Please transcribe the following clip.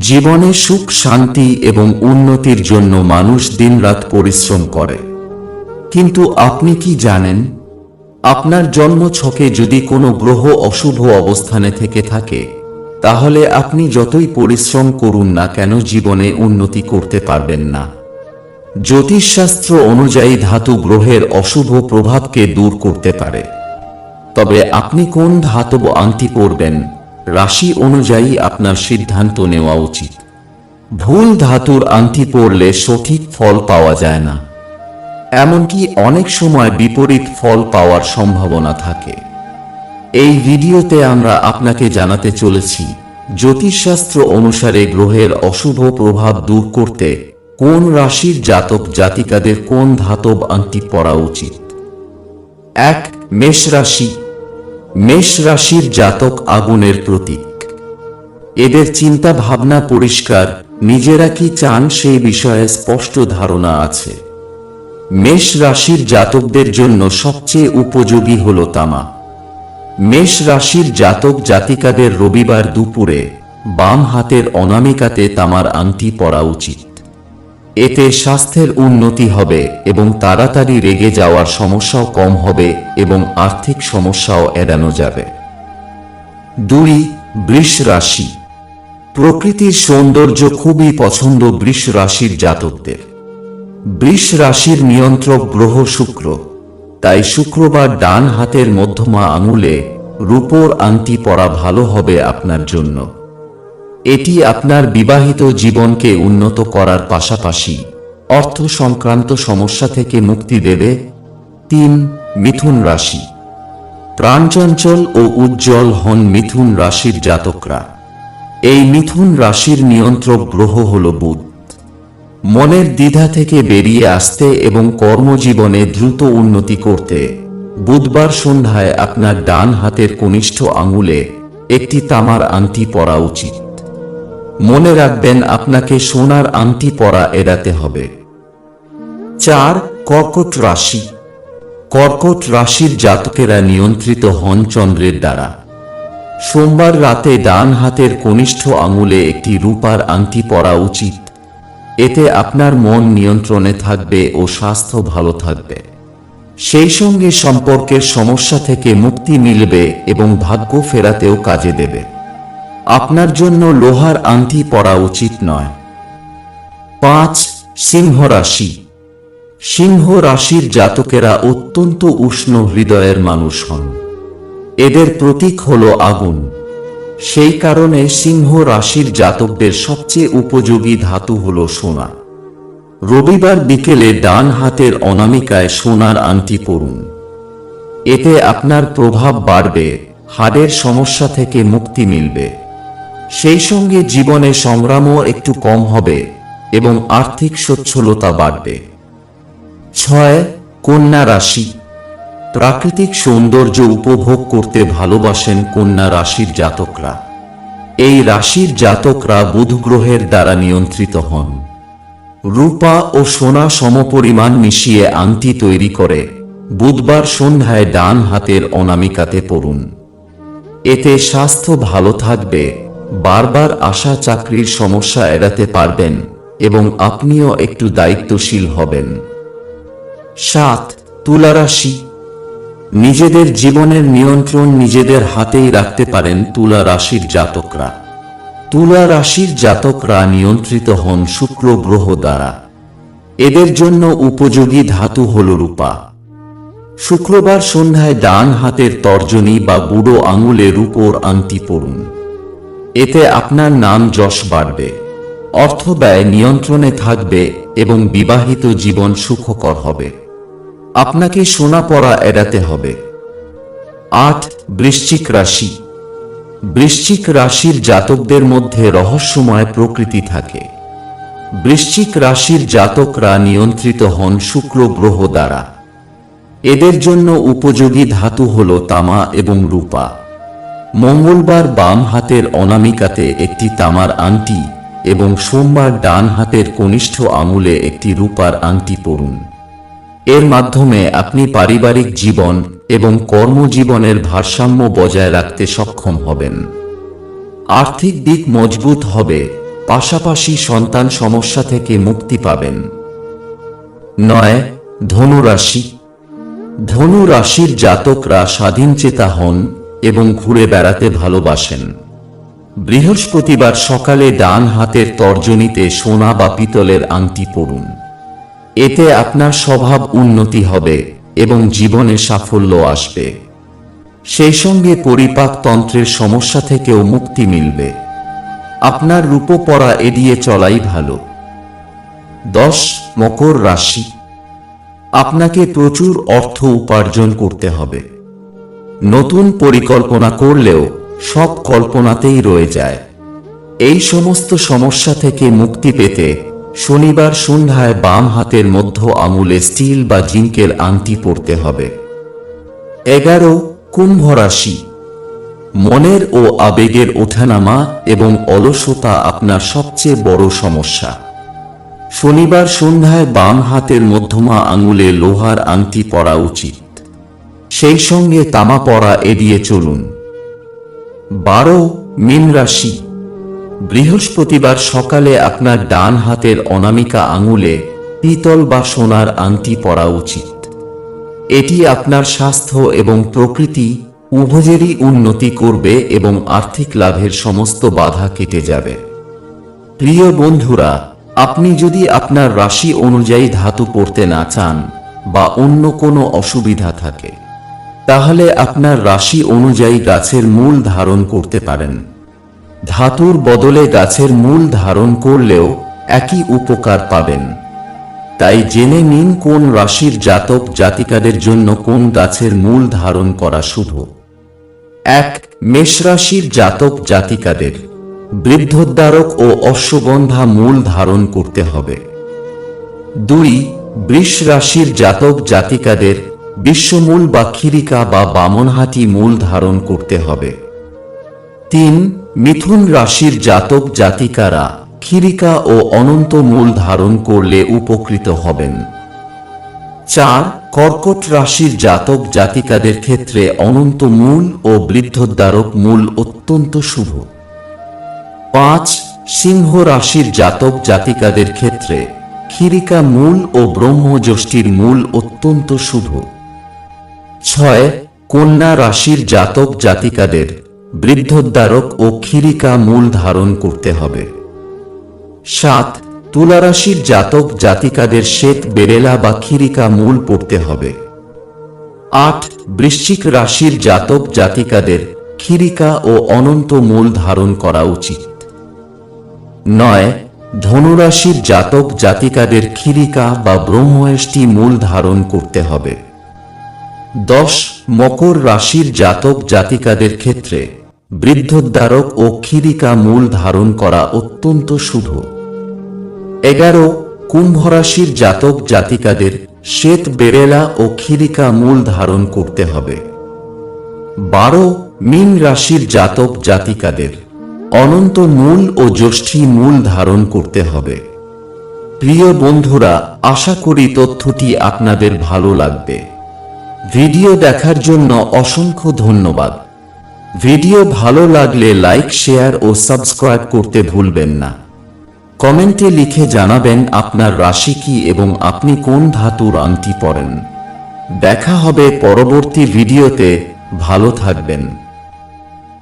জীবনে সুখ, শান্তি এবং উন্নতির জন্য মানুষ দিনরাত পরিশ্রম করে। কিন্তু আপনি কি জানেন? আপনার জন্ম ছকে যদি কোনো গ্রহ অশুভ অবস্থানে থেকে থাকে, তাহলে আপনি যতই পরিশ্রম করুন না কেন জীবনে উন্নতি করতে পারবেন না। জ্যোতিষশাস্ত্র অনুযায়ী ধাতু গ্রহের অশুভ প্রভাবকে দূর করতে পারে। তবে আপনি কোন ধাতব আংটি পরবেন? রাশি অনুযায়ী আপনার সিদ্ধান্ত নেওয়া উচিত। ভুল ধাতুর আংটি পড়লে সঠিক ফল পাওয়া যায় না। এমনকি অনেক সময় বিপরীত ফল পাওয়ার সম্ভাবনা থাকে। এই ভিডিওতে আমরা আপনাকে জানাতে চলেছি, জ্যোতিষশাস্ত্র অনুসারে গ্রহের অশুভ প্রভাব দূর করতে কোন রাশির জাতক জাতিকাদের কোন ধাতব আংটি পরা উচিত। এক, মেষ রাশি মেষ রাশির জাতক আগুনের প্রতীক। এদের চিন্তা ভাবনা পরিষ্কার, নিজেরা কি চান সেই বিষয়ে স্পষ্ট ধারণা আছে। মেষ রাশির জাতকদের জন্য সবচেয়ে উপযোগী হল তামা। মেষ রাশির জাতক জাতিকাদের রবিবার দুপুরে বাম হাতের অনামিকাতে তামার আংটি পরা উচিত। এতে স্বাস্থ্যের উন্নতি হবে এবং তাড়াতাড়ি রেগে যাওয়ার সমস্যাও কম হবে এবং আর্থিক সমস্যাও এড়ানো যাবে। দুই, বৃষ রাশি। প্রকৃতির সৌন্দর্য খুবই পছন্দ বৃষ রাশির জাতকদের। বৃষ রাশির নিয়ন্ত্রক গ্রহ শুক্র। তাই শুক্রবার ডান হাতের মধ্যমা আঙুলে রূপোর আংটি পরা ভালো হবে আপনার জন্য। এটি আপনার বিবাহিত জীবনকে উন্নত করার পাশাপাশি অর্থ সংক্রান্ত সমস্যা থেকে মুক্তি দেবে। তিন, মিথুন রাশি। প্রাণচঞ্চল ও উজ্জ্বল হন মিথুন রাশির জাতকরা। এই মিথুন রাশির নিয়ন্ত্রক গ্রহ হল বুধ। মনের দ্বিধা থেকে বেরিয়ে আসতে এবং কর্মজীবনে দ্রুত উন্নতি করতে বুধবার সন্ধ্যায় আপনার ডান হাতের কনিষ্ঠ আঙুলে একটি তামার আংটি পরা উচিত। মনে রাখবেন, আপনাকে সোনার আংটি পরা এড়াতে হবে। চার, কর্কট রাশি। কর্কট রাশির জাতকেরা নিয়ন্ত্রিত হন চন্দ্রের দ্বারা। সোমবার রাতে ডান হাতের কনিষ্ঠ আঙুলে একটি রূপার আংটি পরা উচিত। এতে আপনার মন নিয়ন্ত্রণে থাকবে ও স্বাস্থ্য ভালো থাকবে। সেই সঙ্গে সম্পর্কের সমস্যা থেকে মুক্তি মিলবে এবং ভাগ্য ফেরাতেও কাজে দেবে। আপনার জন্য লোহার আংটি পরা উচিত নয়। পাঁচ, সিংহ রাশি। সিংহ রাশির জাতকেরা অত্যন্ত উষ্ণ হৃদয়ের মানুষ হন। এদের প্রতীক হল আগুন। সেই কারণে সিংহ রাশির জাতকদের সবচেয়ে উপযোগী ধাতু হল সোনা। রবিবার বিকেলে ডান হাতের অনামিকায় সোনার আংটি পরুন। এতে আপনার প্রভাব বাড়বে, হাড়ের সমস্যা থেকে মুক্তি মিলবে। সেই সঙ্গে জীবনে সংগ্রামও একটু কম হবে এবং আর্থিক সচ্ছলতা বাড়বে। ছয়, কন্যা রাশি। প্রাকৃতিক সৌন্দর্য উপভোগ করতে ভালোবাসেন কন্যা রাশির জাতকরা। এই রাশির জাতকরা বুধ গ্রহের দ্বারা নিয়ন্ত্রিত হন। রূপা ও সোনা সমপরিমাণ মিশিয়ে আংটি তৈরি করে বুধবার সন্ধ্যায় ডান হাতের অনামিকাতে পড়ুন। এতে স্বাস্থ্য ভালো থাকবে বারবার আসা চাকরির সমস্যা এড়াতে পারবেন এবং আপনিও একটু দায়িত্বশীল হবেন। সাত, তুলারাশি। নিজেদের জীবনের নিয়ন্ত্রণ নিজেদের হাতেই রাখতে পারেন তুলা রাশির জাতকরা। তুলা রাশির জাতকরা নিয়ন্ত্রিত হন শুক্র গ্রহ দ্বারা। এদের জন্য উপযোগী ধাতু হল রূপা। শুক্রবার সন্ধ্যায় ডান হাতের তর্জনী বা বুড়ো আঙুলে রূপোর আংটি পড়ুন এতে আপনার নাম যশ বাড়বে। অর্থ ব্যয় নিয়ন্ত্রণে থাকবে এবং বিবাহিত জীবন সুখকর হবে। আপনাকে সোনা পরা এড়াতে হবে। আট, বৃশ্চিক রাশি। বৃশ্চিক রাশির জাতকদের মধ্যে রহস্যময় প্রকৃতি থাকে। বৃশ্চিক রাশির জাতকরা নিয়ন্ত্রিত হন শুক্র গ্রহ দ্বারা। এদের জন্য উপযোগী ধাতু হল তামা এবং রূপা। মঙ্গলবার বাম হাতের অনামিকাতে একটি তামার আংটি এবং সোমবার ডান হাতের কনিষ্ঠ আঙুলে একটি রূপার আংটি পরুন। এর মাধ্যমে আপনি পারিবারিক জীবন এবং কর্মজীবনের ভারসাম্য বজায় রাখতে সক্ষম হবেন। আর্থিক দিক মজবুত হবে, পাশাপাশি সন্তান সমস্যা থেকে মুক্তি পাবেন। নয়, ধনুরাশি। ধনু রাশির জাতকরা স্বাধীনচেতা হন এবং ঘুরে বেড়াতে ভালোবাসেন। বৃহস্পতিবার সকালে ডান হাতের তর্জনীতে সোনা বা পিতলের আংটি পড়ুন এতে আপনার স্বভাব উন্নতি হবে এবং জীবনে সাফল্য আসবে। সেই সঙ্গে পরিপাকতন্ত্রের সমস্যা থেকেও মুক্তি মিলবে। আপনার রূপ পরা এড়িয়ে চলাই ভালো। দশ, মকর রাশি। আপনাকে প্রচুর অর্থ উপার্জন করতে হবে। নতুন পরিকল্পনা করলেও সব কল্পনাতেই রয়ে যায়। এই সমস্ত সমস্যা থেকে মুক্তি পেতে শনিবার সন্ধ্যায় বাম হাতের মধ্য আঙুলে স্টিল বা জিঙ্কের আংটি পরতে হবে। এগারো কুম্ভ রাশি। মনের ও আবেগের ওঠানামা এবং অলসতা আপনার সবচেয়ে বড় সমস্যা। শনিবার সন্ধ্যায় বাম হাতের মধ্যমা আঙুলে লোহার আংটি পরা উচিত। সেই সঙ্গে তামা পরা এড়িয়ে চলুন। বারো মীন রাশি। বৃহস্পতিবার সকালে আপনার ডান হাতের অনামিকা আঙুলে পিতল বা সোনার আংটি পরা উচিত। এটি আপনার স্বাস্থ্য এবং প্রকৃতি উভয়েরই উন্নতি করবে এবং আর্থিক লাভের সমস্ত বাধা কেটে যাবে। প্রিয় বন্ধুরা, আপনি যদি আপনার রাশি অনুযায়ী ধাতু পড়তে না চান বা অন্য কোনো অসুবিধা থাকে তাহলে আপনার রাশি অনুযায়ী গাছের মূল ধারণ করতে পারেন। ধাতুর বদলে গাছের মূল ধারণ করলেও একই উপকার পাবেন। তাই জেনে নিন কোন রাশির জাতক জাতিকাদের জন্য কোন গাছের মূল ধারণ করা শুভ। এক, মেষ রাশির জাতক জাতিকাদের। বৃদ্ধোদ্ধারক ও অশ্বগন্ধা মূল ধারণ করতে হবে। দুই, বৃষ রাশির জাতক জাতিকাদের বিশ্বমূল বা ক্ষিরিকা বা বামনহাটি মূল ধারণ করতে হবে। তিন, মিথুন রাশির জাতক জাতিকারা ক্ষিরিকা ও অনন্ত মূল ধারণ করলে উপকৃত হবেন। চার, কর্কট রাশির জাতক জাতিকাদের ক্ষেত্রে অনন্ত মূল ও বৃদ্ধোদ্ধারক মূল অত্যন্ত শুভ। পাঁচ, সিংহ রাশির জাতক জাতিকাদের ক্ষেত্রে ক্ষিরিকা মূল ও ব্রহ্মযষ্টির মূল অত্যন্ত শুভ। ছয় কন্যা রাশির জাতক জাতিকাদের বৃদ্ধোদ্ধারক ও ক্ষিরিকা মূল ধারণ করতে হবে। সাত তুলা রাশির জাতক জাতিকাদের শ্বেত বেরেলা বা ক্ষিরিকা মূল পড়তে হবে। আট বৃশ্চিক রাশির জাতক জাতিকাদের ক্ষিরিকা ও অনন্ত মূল ধারণ করা উচিত। নয় ধনুরাশির জাতক জাতিকাদের ক্ষিরিকা বা ব্রহ্ময়েষ্টি মূল ধারণ করতে হবে। দশ মকর রাশির জাতক জাতিকাদের ক্ষেত্রে বৃদ্ধোদ্ধারক ও ক্ষিরিকা মূল ধারণ করা অত্যন্ত শুভ। এগারো কুম্ভ রাশির জাতক জাতিকাদের শ্বেত বেরেলা ও ক্ষিরিকা মূল ধারণ করতে হবে। বারো মীন রাশির জাতক জাতিকাদের অনন্ত মূল ও জ্যোষ্ঠী মূল ধারণ করতে হবে। প্রিয় বন্ধুরা, আশা করি তথ্যটি আপনাদের ভালো লাগবে। ভিডিও দেখার জন্য অসংখ্য ধন্যবাদ। ভিডিও ভালো লাগলে লাইক, শেয়ার ও সাবস্ক্রাইব করতে ভুলবেন না। কমেন্টে লিখে জানাবেন আপনার রাশি কি এবং আপনি কোন ধাতুর আংটি পড়েন দেখা হবে পরবর্তী ভিডিওতে। ভালো থাকবেন।